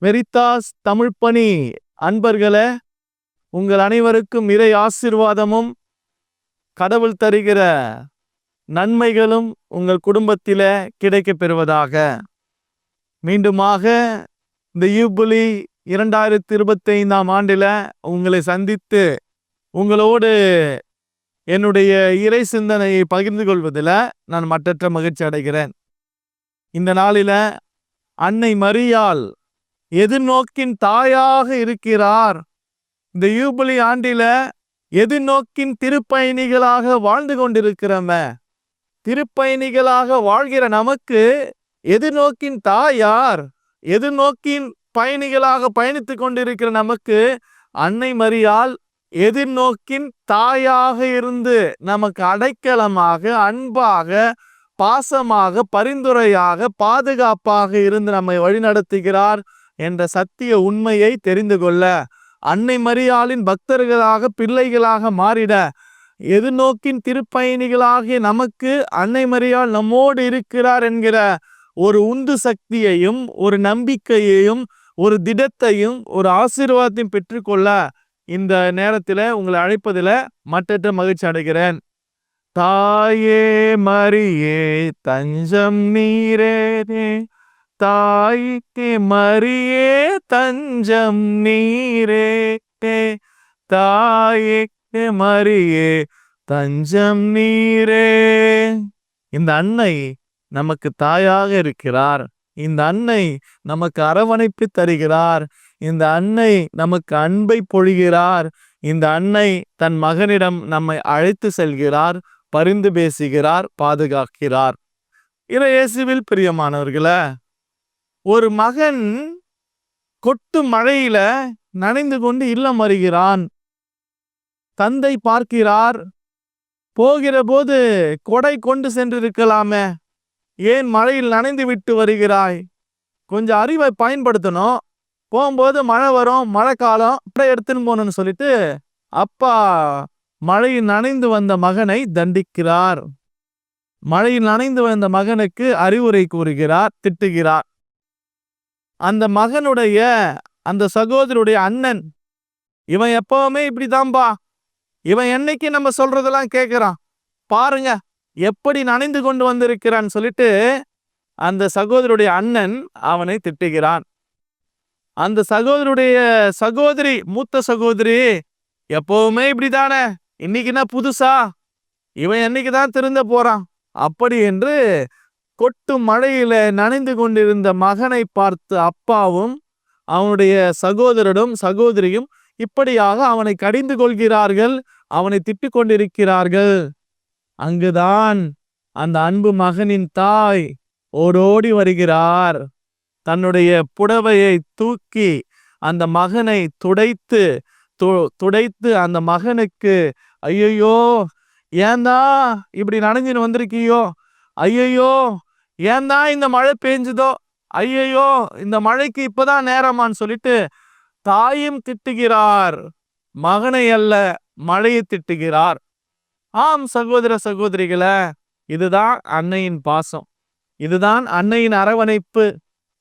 மெரித்தாஸ் தமிழ்ப்பணி. அன்பர்களே உங்கள் அனைவருக்கும் இறை ஆசீர்வாதமும் கடவுள் தருகிற நன்மைகளும் உங்கள் குடும்பத்தில் கிடைக்கப் பெறுவதாக. மீண்டுமாக இந்த யூபுலி இரண்டாயிரத்தி இருபத்தி ஐந்தாம் ஆண்டில் உங்களை சந்தித்து உங்களோடு என்னுடைய இறை சிந்தனையை பகிர்ந்து கொள்வதில் நான் மற்றற்ற மகிழ்ச்சி அடைகிறேன். இந்த நாளில அன்னை மரியால் எதிர்நோக்கின் தாயாக இருக்கிறார். இந்த யூபிலி ஆண்டில எதிர்நோக்கின் திருப்பயணிகளாக வாழ்ந்து கொண்டிருக்கிறோம. திருப்பயணிகளாக வாழ்கிற நமக்கு எதிர்நோக்கின் தாயார் எதிர்நோக்கின் பயணிகளாக பயணித்து கொண்டிருக்கிற நமக்கு அன்னை மரியால் எதிர்நோக்கின் தாயாக இருந்து நமக்கு அடைக்கலமாக அன்பாக பாசமாக பரிந்துரையாக பாதுகாப்பாக இருந்து நம்மை வழிநடத்துகிறார் என்ற சத்திய உண்மையை தெரிந்து கொள்ள அன்னை மரியாளின் பக்தர்களாக பிள்ளைகளாக மாறிட. எதிர்நோக்கின் திருப்பயணிகளாகிய நமக்கு அன்னை மரியாள் நம்மோடு இருக்கிறார் என்கிற ஒரு உந்து சக்தியையும் ஒரு நம்பிக்கையையும் ஒரு திடத்தையும் ஒரு ஆசீர்வாதத்தையும் பெற்றுக்கொள்ள இந்த நேரத்தில் உங்களை அழைப்பதில் மற்றற்ற மகிழ்ச்சி அடைகிறேன். தாயே மரியே தஞ்சம் நீரே தாய்க்கு மரியே தஞ்சம் நீரே. தாய்க்கு மரியே தஞ்சம் நீரே. இந்த அன்னை நமக்கு தாயாக இருக்கிறார். இந்த அன்னை நமக்கு அரவணைப்பு தருகிறார். இந்த அன்னை நமக்கு அன்பை பொழிகிறார். இந்த அன்னை தன் மகனிடம் நம்மை அழைத்து செல்கிறார் பரிந்து பேசுகிறார் பாதுகாக்கிறார். இறையேசுவில் பிரியமானவர்களே ஒரு மகன் கொட்டு மழையில நனைந்து கொண்டு இல்லம் வருகிறான். தந்தை பார்க்கிறார் போகிற போது கொடை கொண்டு சென்றிருக்கலாமே ஏன் மழையில் நனைந்து விட்டு வருகிறாய்? கொஞ்சம் அறிவை பயன்படுத்தணும். போகும்போது மழை வரும் மழை காலம் அப்படியே எடுத்துன்னு போகணும்னு சொல்லிட்டு அப்பா மழையில் நனைந்து வந்த மகனை தண்டிக்கிறார். மழையில் நனைந்து வந்த மகனுக்கு அறிவுரை கூறுகிறார் திட்டுகிறார். அந்த மகனுடைய அந்த சகோதரருடைய அண்ணன் இவன் எப்பவுமே இப்படிதான்பா. இவன் என்னைக்கு நம்ம சொல்றதெல்லாம் கேட்குறான் பாருங்க எப்படி நனைந்து கொண்டு வந்திருக்கிறான்னு சொல்லிட்டு அந்த சகோதரருடைய அண்ணன் அவனை திட்டுகிறான். அந்த சகோதரருடைய சகோதரி மூத்த சகோதரி எப்பவுமே இப்படிதானே. இன்னைக்கு என்ன புதுசா? இவன் என்னைக்கு தான் திருந்த போறான்? அப்படி என்று கொட்டு மழையில நனைந்து கொண்டிருந்த மகனை பார்த்து அப்பாவும் அவனுடைய சகோதரரும் சகோதரியும் இப்படியாக அவனை கடிந்து கொள்கிறார்கள் அவனை திட்டிக் கொண்டிருக்கிறார்கள். அங்குதான் அந்த அன்பு மகனின் தாய் ஓடோடி வருகிறார். தன்னுடைய புடவையை தூக்கி அந்த மகனை துடைத்து துடைத்து அந்த மகனுக்கு ஐயையோ ஏன்தா இப்படி நனைஞ்சின்னு வந்திருக்கியோ? ஐயையோ ஏன்தா இந்த மழை பெஞ்சுதோ? ஐயையோ இந்த மழைக்கு இப்பதான் நேரமான்னு சொல்லிட்டு தாயும் திட்டுகிறார் மகனை அல்ல மழையை திட்டுகிறார். ஆம் சகோதர சகோதரிகளை இதுதான் அன்னையின் பாசம். இதுதான் அன்னையின் அரவணைப்பு.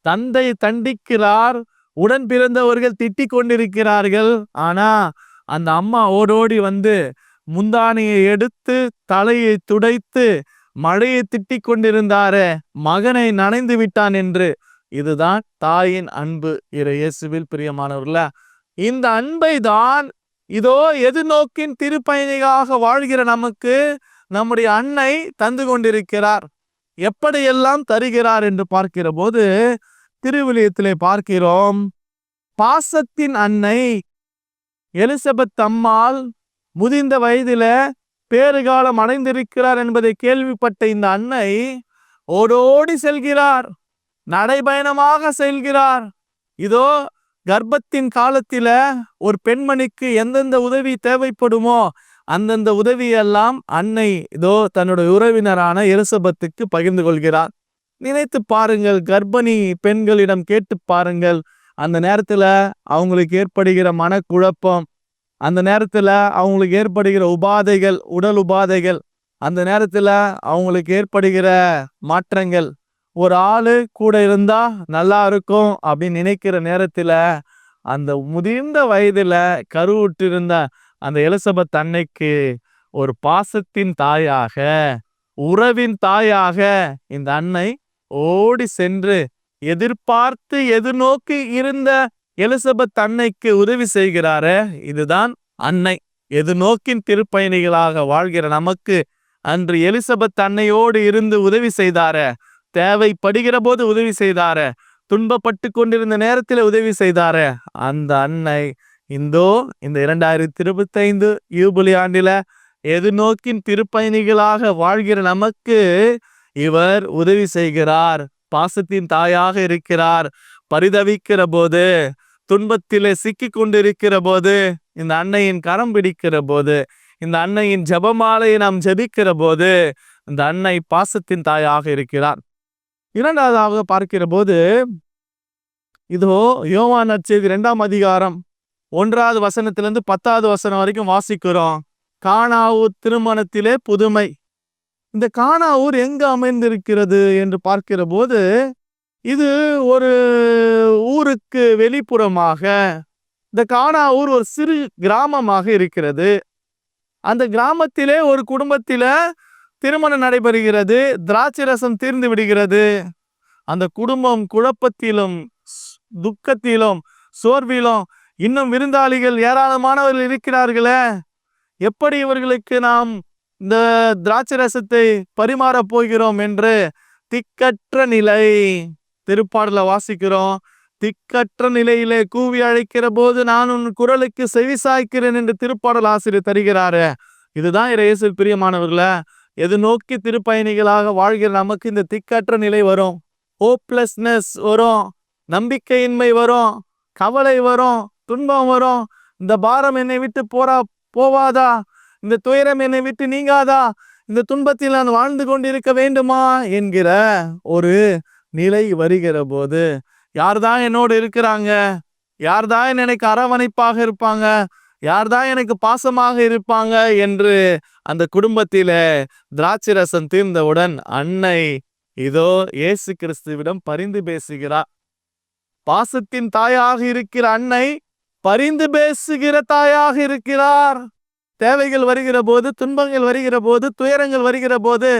தந்தை தண்டிக்கிறார் உடன் பிறந்தவர்கள் திட்டிக் கொண்டிருக்கிறார்கள். ஆனா அந்த அம்மா ஓடோடி வந்து முந்தானையை எடுத்து தலையை துடைத்து மழையை திட்டிக் கொண்டிருந்தாரே மகனை நனைந்து விட்டான் என்று. இதுதான் தாயின் அன்பு. இறை இயேசுவில் பிரியமானவர்கள இந்த அன்பை தான் இதோ எதிர்நோக்கின் திருப்பயணிகளாக வாழ்கிற நமக்கு நம்முடைய அன்னை தந்து கொண்டிருக்கிறார். எப்படியெல்லாம் தருகிறார் என்று பார்க்கிற போது திருவிலியத்திலே பார்க்கிறோம் பாசத்தின் அன்னை எலிசபெத் அம்மாள் முதிர்ந்த வயதில பேறுகாலம் அடைந்திருக்கிறார் என்பதை கேள்விப்பட்ட இந்த அன்னை ஓடோடி செல்கிறார் நடைபயணமாக செல்கிறார். இதோ கர்ப்பத்தின் காலத்தில ஒரு பெண்மணிக்கு எந்தெந்த உதவி தேவைப்படுமோ அந்தந்த உதவியெல்லாம் அன்னை இதோ தன்னுடைய உறவினரான எலிசபத்துக்கு பகிர்ந்து கொள்கிறார். நினைத்து பாருங்கள் கர்ப்பிணி பெண்களிடம் கேட்டு பாருங்கள். அந்த நேரத்துல அவங்களுக்கு ஏற்படுகிற மனக்குழப்பம் அந்த நேரத்துல அவங்களுக்கு ஏற்படுகிற உபாதைகள் உடல் உபாதைகள் அந்த நேரத்துல அவங்களுக்கு ஏற்படுகிற மாற்றங்கள் ஒரு ஆளு கூட இருந்தா நல்லா இருக்கும் அப்படின்னு நினைக்கிற நேரத்துல அந்த முதிர்ந்த வயதுல கருவுற்றிருந்த அந்த எலிசபெத் அன்னைக்கு ஒரு பாசத்தின் தாயாக உறவின் தாயாக இந்த அன்னை ஓடி சென்று எதிர்பார்த்து எதிர்நோக்கி இருந்த எலிசபெத் அன்னைக்கு உதவி செய்கிறாரே? இதுதான் அன்னை. எது நோக்கின் திருப்பயணிகளாக வாழ்கிற நமக்கு அன்று எலிசபெத் அன்னையோடு இருந்து உதவி செய்தாரே? தேவைப்படுகிற போது உதவி செய்தாரே? துன்பப்பட்டு கொண்டிருந்த நேரத்தில் உதவி செய்தாரே? அந்த அன்னை. இந்தோ இந்த இரண்டாயிரத்தி இருபத்தைந்து யூபிலி ஆண்டில எதிர்நோக்கின் திருப்பயணிகளாக வாழ்கிற நமக்கு இவர் உதவி செய்கிறார். பாசத்தின் தாயாக இருக்கிறார். பரிதவிக்கிற போது துன்பத்திலே சிக்கி கொண்டிருக்கிற போது இந்த அன்னையின் கரம் பிடிக்கிற போது இந்த அன்னையின் ஜெபமாலையை நாம் ஜபிக்கிற போது இந்த அன்னை பாசத்தின் தாயாக இருக்கிறார். இரண்டாவதாக பார்க்கிற போது இதோ யோவான் நற்செய்தி இரண்டாம் அதிகாரம் ஒன்றாவது வசனத்திலிருந்து பத்தாவது வசனம் வரைக்கும் வாசிக்கிறோம். காணாவூர் திருமணத்திலே புதுமை. இந்த காணாவூர் எங்கு அமைந்திருக்கிறது என்று பார்க்கிற போது இது ஒரு ஊருக்கு வெளிப்புறமாக இந்த கானாவூர் ஒரு சிறு கிராமமாக இருக்கிறது. அந்த கிராமத்திலே ஒரு குடும்பத்தில் திருமணம் நடைபெறுகிறது திராட்சை ரசம் தீர்ந்து விடுகிறது. அந்த குடும்பம் குழப்பத்திலும் ஸ்- துக்கத்திலும் சோர்விலும் இன்னும் விருந்தாளிகள் ஏராளமானவர்கள் இருக்கிறார்களே. எப்படி இவர்களுக்கு நாம் இந்த திராட்சை ரசத்தை பரிமாறப் போகிறோம் என்று திக்கற்ற நிலை. திருப்பாடல வாசிக்கிறோம். திக்கற்ற நிலையிலே கூவி அழைக்கிற போது நான் உன் குரலுக்கு செவிசாய்க்கிறேன் என்று திருப்பாடல் ஆசிரியர் தருகிறாரு. இதுதான் இயேசு பிரியமானவர்களே எது நோக்கி திருப்பயணிகளாக வாழ்கிற நமக்கு இந்த திக்கற்ற நிலை வரும். ஹோப்லெஸ்னஸ் வரும் நம்பிக்கையின்மை வரும் கவலை வரும் துன்பம் வரும். இந்த பாரம் என்னை விட்டு போறா போவாதா? இந்த துயரம் என்னை விட்டு நீங்காதா? இந்த துன்பத்தில் நான் வாழ்ந்து கொண்டிருக்க வேண்டுமா? என்கிற ஒரு நிலை வருகிற போது யார்தான் என்னோடு இருக்கிறாங்க? யார்தான் எனக்கு அரவணைப்பாக இருப்பாங்க? யார்தான் எனக்கு பாசமாக இருப்பாங்க? என்று அந்த குடும்பத்திலே திராட்சை ரசம் தீர்ந்தவுடன் அன்னை இதோ இயேசு கிறிஸ்துவிடம் பரிந்து பேசுகிறார். பாசத்தின் தாயாக இருக்கிற அன்னை பரிந்து பேசுகிற தாயாக இருக்கிறார். தேவைகள் வருகிற போது துன்பங்கள் வருகிற போது துயரங்கள் வருகிற போது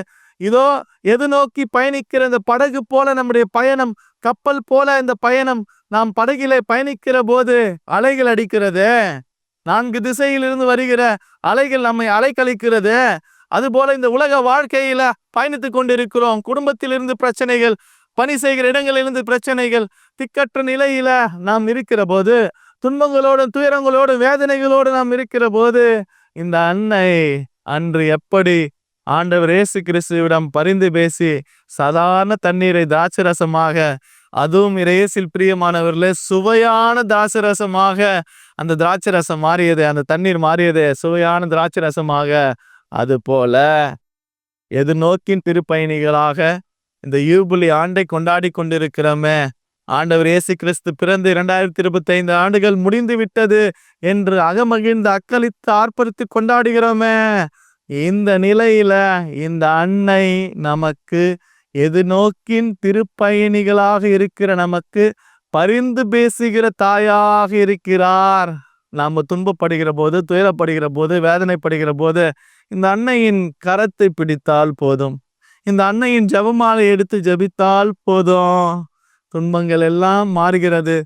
இதோ எது நோக்கி பயணிக்கிற இந்த படகு போல நம்முடைய பயணம் கப்பல் போல இந்த பயணம் நாம் படகிலே பயணிக்கிற போது அலைகள் அடிக்கிறது? நான்கு திசையிலிருந்து வருகிற அலைகள் நம்மை அலைக்கழிக்கிறது. அதுபோல இந்த உலக வாழ்க்கையில பயணித்துக் கொண்டிருக்கிறோம். குடும்பத்திலிருந்து பிரச்சனைகள் பணி செய்கிற இடங்களிலிருந்து பிரச்சனைகள் திக்கற்ற நிலையில நாம் இருக்கிற போது துன்பங்களோடும் துயரங்களோடும் வேதனைகளோடு நாம் இருக்கிற போது இந்த அன்னை அன்று எப்படி ஆண்டவர் இயேசு கிறிஸ்துவிடம் பரிந்து பேசி சாதாரண தண்ணீரை திராட்சரசமாக அதுவும் இரையேசில் பிரியமானவர்களே சுவையான திராட்சரசமாக அந்த திராட்சை ரசம் மாறியது அந்த தண்ணீர் மாறியது சுவையான திராட்சை ரசமாக அது போல எதிர்நோக்கின் திருப்பயணிகளாக இந்த யூபிலி ஆண்டை கொண்டாடி கொண்டிருக்கிறோமே. ஆண்டவர் இயேசு கிறிஸ்து பிறந்து இரண்டாயிரத்தி இருபத்தி ஐந்து ஆண்டுகள் முடிந்து விட்டது என்று அகமகிழ்ந்து அக்களித்து ஆர்ப்பரித்து கொண்டாடுகிறோமே. இந்த நிலையில இந்த அன்னை நமக்கு எதிர்நோக்கின் திருப்பயணிகளாக இருக்கிற நமக்கு பரிந்து பேசுகிற தாயாக இருக்கிறார். நாம துன்பப்படுகிற போது துயரப்படுகிற போது வேதனைப்படுகிற போது இந்த அன்னையின் கரத்தை பிடித்தால் போதும். இந்த அன்னையின் ஜபமாலை எடுத்து ஜெபித்தால் போதும். துன்பங்கள் எல்லாம் மாறுகிறது.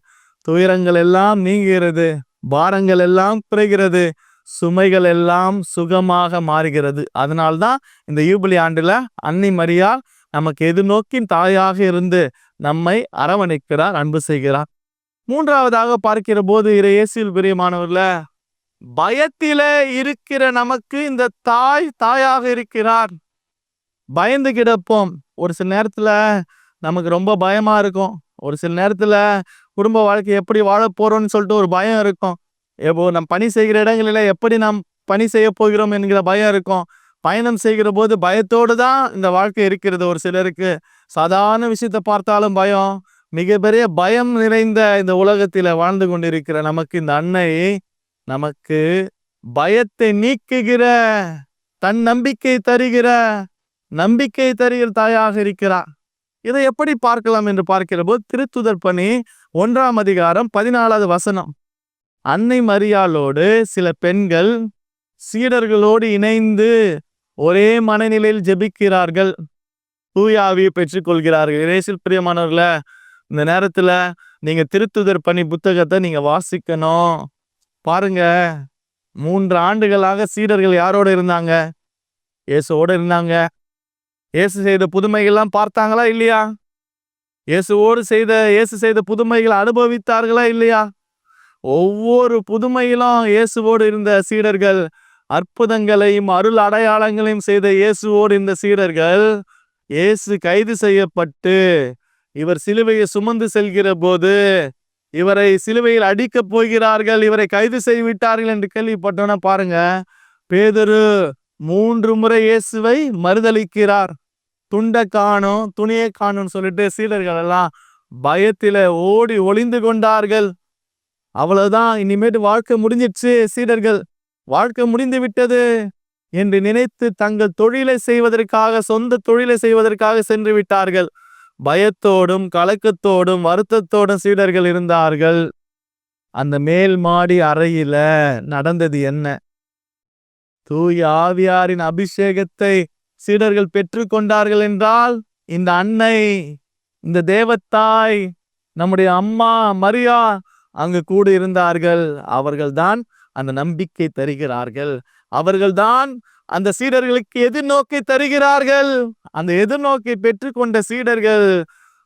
துயரங்கள் எல்லாம் நீங்குகிறது. பாரங்கள் எல்லாம் குறைகிறது. சுமைகள் எல்லாம் சுகமாக மாறுகிறது. அதனால்தான் இந்த யூபிலி ஆண்டில் அன்னை மரியால் நமக்கு எதிர்நோக்கின் தாயாக இருந்து நம்மை அரவணைக்கிறார் அன்பு செய்கிறார். மூன்றாவதாக பார்க்கிற போது இறை இயேசுவில் பிரியமானவர்ல பயத்திலே இருக்கிற நமக்கு இந்த தாய் தாயாக இருக்கிறார். பயந்து கிடப்போம். ஒரு சில நேரத்துல நமக்கு ரொம்ப பயமா இருக்கும். ஒரு சில நேரத்துல குடும்ப வாழ்க்கை எப்படி வாழ போறோம்னு சொல்லிட்டு ஒரு பயம் இருக்கும். எப்போ நம் பணி செய்கிற இடங்களில் எப்படி நாம் பணி செய்ய போகிறோம் என்கிற பயம் இருக்கும். பயணம் செய்கிற போது பயத்தோடு தான் இந்த வாழ்க்கை இருக்கிறது. ஒரு சிலருக்கு சாதாரண விஷயத்தை பார்த்தாலும் பயம். மிகப்பெரிய பயம் நிறைந்த இந்த உலகத்தில் வாழ்ந்து கொண்டிருக்கிற நமக்கு இந்த அன்னை நமக்கு பயத்தை நீக்குகிற தன் நம்பிக்கை தருகிற நம்பிக்கை தருகிற தாயாக இருக்கிறார். இதை எப்படி பார்க்கலாம் என்று பார்க்கிற போது திருத்துதர் பணி ஒன்றாம் அதிகாரம் பதினாலாவது வசனம். அன்னை மரியாளோடு சில பெண்கள் சீடர்களோடு இணைந்து ஒரே மனநிலையில் ஜெபிக்கிறார்கள். தூயாவியை பெற்றுக்கொள்கிறார்கள். இறைசில் பிரியமானவர்கள இந்த நேரத்தில் நீங்கள் திருத்துதர் பணி புத்தகத்தை நீங்கள் வாசிக்கணும். பாருங்க மூன்று ஆண்டுகளாக சீடர்கள் யாரோட இருந்தாங்க? இயேசுவோடு இருந்தாங்க. இயேசு செய்த புதுமைகள்லாம் பார்த்தாங்களா இல்லையா? இயேசுவோடு செய்த இயேசு செய்த புதுமைகளை அனுபவித்தார்களா இல்லையா? ஒவ்வொரு புதுமையிலும் இயேசுவோடு இருந்த சீடர்கள் அற்புதங்களையும் அருள் அடையாளங்களையும் செய்த இயேசுவோடு இருந்த சீடர்கள் இயேசு கைது செய்யப்பட்டு இவர் சிலுவையை சுமந்து செல்கிற போது இவரை சிலுவையில் அடிக்கப் போகிறார்கள் இவரை கைது செய்து விட்டார்கள் என்று கேள்விப்பட்டோன்னா பாருங்க. பேதரு மூன்று முறை இயேசுவை மறுதளிக்கிறார் துண்டை காணும் துணியை காணும்னு சொல்லிட்டு சீடர்கள் எல்லாம் பயத்தில ஓடி ஒளிந்து கொண்டார்கள். அவ்வளவுதான். இனிமேட்டு வாழ்க்கை முடிஞ்சிடுச்சு சீடர்கள். வாழ்க்கை முடிந்து விட்டது என்று நினைத்து தங்கள் தொழிலை செய்வதற்காக சொந்த தொழிலை செய்வதற்காக சென்று விட்டார்கள். பயத்தோடும் கலக்கத்தோடும் வருத்தத்தோடும் சீடர்கள் இருந்தார்கள். அந்த மேல் மாடி அறையில நடந்தது என்ன? தூய ஆவியாரின் அபிஷேகத்தை சீடர்கள் பெற்றுக்கொண்டார்கள் என்றால் இந்த அன்னை இந்த தேவத்தாய் நம்முடைய அம்மா மரியா அங்கு கூட இருந்தார்கள் அவர்கள்தான் அந்த நம்பிக்கை தருகிறார்கள். அவர்கள்தான் அந்த சீடர்களுக்கு எதிர்நோக்கை தருகிறார்கள். அந்த எதிர்நோக்கை பெற்றுக்கொண்ட சீடர்கள்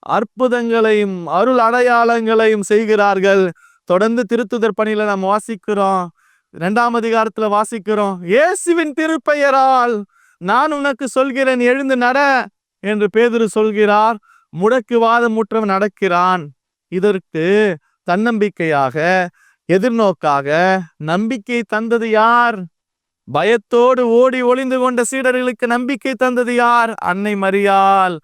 அற்புதங்களையும் அருள் அடையாளங்களையும் செய்கிறார்கள். தொடர்ந்து திருத்துதர் பணியில நாம் வாசிக்கிறோம். இரண்டாம் அதிகாரத்துல வாசிக்கிறோம். இயேசுவின் திருப்பெயரால் நான் உனக்கு சொல்கிறேன் எழுந்து நட என்று பேதுரு சொல்கிறார். முடக்கு முற்றவன் நடக்கிறான். இதற்கு தன்னம்பிக்கையாக எதிர்நோக்காக நம்பிக்கை தந்தது யார்? பயத்தோடு ஓடி ஒளிந்து கொண்ட சீடர்களுக்கு நம்பிக்கை தந்தது யார்? அன்னை மரியாள்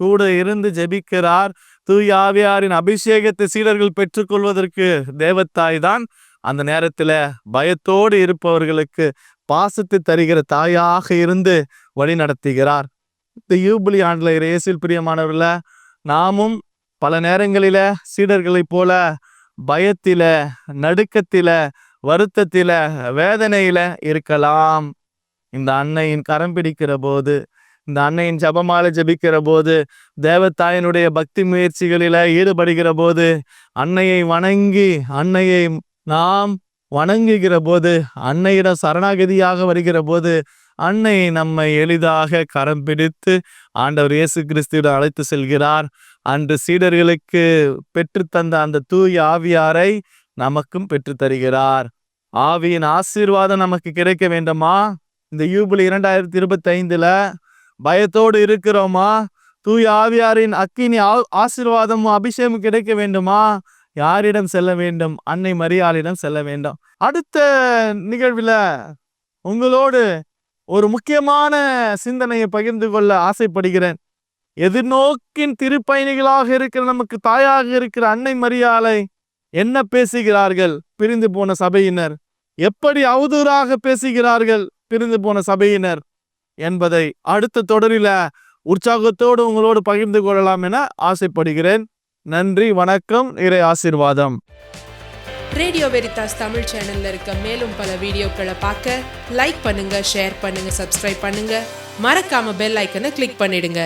கூட இருந்து ஜெபிக்கிறார். தூயாவியாரின் அபிஷேகத்தை சீடர்கள் பெற்றுக்கொள்வதற்கு தேவத்தாய் தான் அந்த நேரத்தில் பயத்தோடு இருப்பவர்களுக்கு பாசத்தை தருகிற தாயாக இருந்து வழி நடத்துகிறார் இந்த யூபிலி ஆண்டில் இயேசில் பிரியமானவர்கள நாமும் பல நேரங்களில சீடர்களைப் போல பயத்தில நடுக்கத்தில வருத்தத்தில வேதனையில இருக்கலாம். இந்த அன்னையின் கரம் பிடிக்கிற போது இந்த அன்னையின் ஜபமால ஜபிக்கிற போது தேவத்தாயனுடைய பக்தி முயற்சிகளில ஈடுபடுகிற போது அன்னையை வணங்கி அன்னையை நாம் வணங்குகிற போது அன்னையிடம் சரணாகதியாக வருகிற போது அன்னை நம்மை எளிதாக கரம் பிடித்து ஆண்டவர் இயேசு கிறிஸ்துவிடம் அழைத்து செல்கிறார். அன்று சீடர்களுக்கு பெற்றுத்தந்த அந்த தூய ஆவியாரை நமக்கும் பெற்றுத்தருகிறார் ஆவியின் ஆசீர்வாதம் நமக்கு கிடைக்க வேண்டுமா? இந்த யூபிள் இரண்டாயிரத்தி இருபத்தி ஐந்துல பயத்தோடு இருக்கிறோமா? தூய ஆவியாரின் அக்கினி ஆ- ஆசீர்வாதமும் அபிஷேகம் கிடைக்க வேண்டுமா? யாரிடம் செல்ல வேண்டும்? அன்னை மரியாளிடம் செல்ல வேண்டும். அடுத்த நிகழ்வில் உங்களோடு ஒரு முக்கியமான சிந்தனையை பகிர்ந்து கொள்ள ஆசைப்படுகிறேன். எதிர்நோக்கின் திருப்பயணிகளாக இருக்கிற நமக்கு தாயாக இருக்கிற அன்னை மரியாலை என்ன பேசுகிறார்கள்? பிரிந்து போன சபையினர். எப்படி அவதூறாக பேசுகிறார்கள்? பிரிந்து போன சபையினர் என்பதை அடுத்த தொடரில உற்சாகத்தோடு உங்களோடு பகிர்ந்து கொள்ளலாம் என ஆசைப்படுகிறேன். நன்றி வணக்கம் இறை ஆசீர்வாதம். ரேடியோ வெரிதாஸ் தமிழ் சேனல்ல இருக்க மேலும் பல வீடியோக்களை பார்க்க லைக் பண்ணுங்க ஷேர் பண்ணுங்க சப்ஸ்கிரைப் பண்ணுங்க. மறக்காம பெல் ஐக்கனை கிளிக் பண்ணிடுங்க.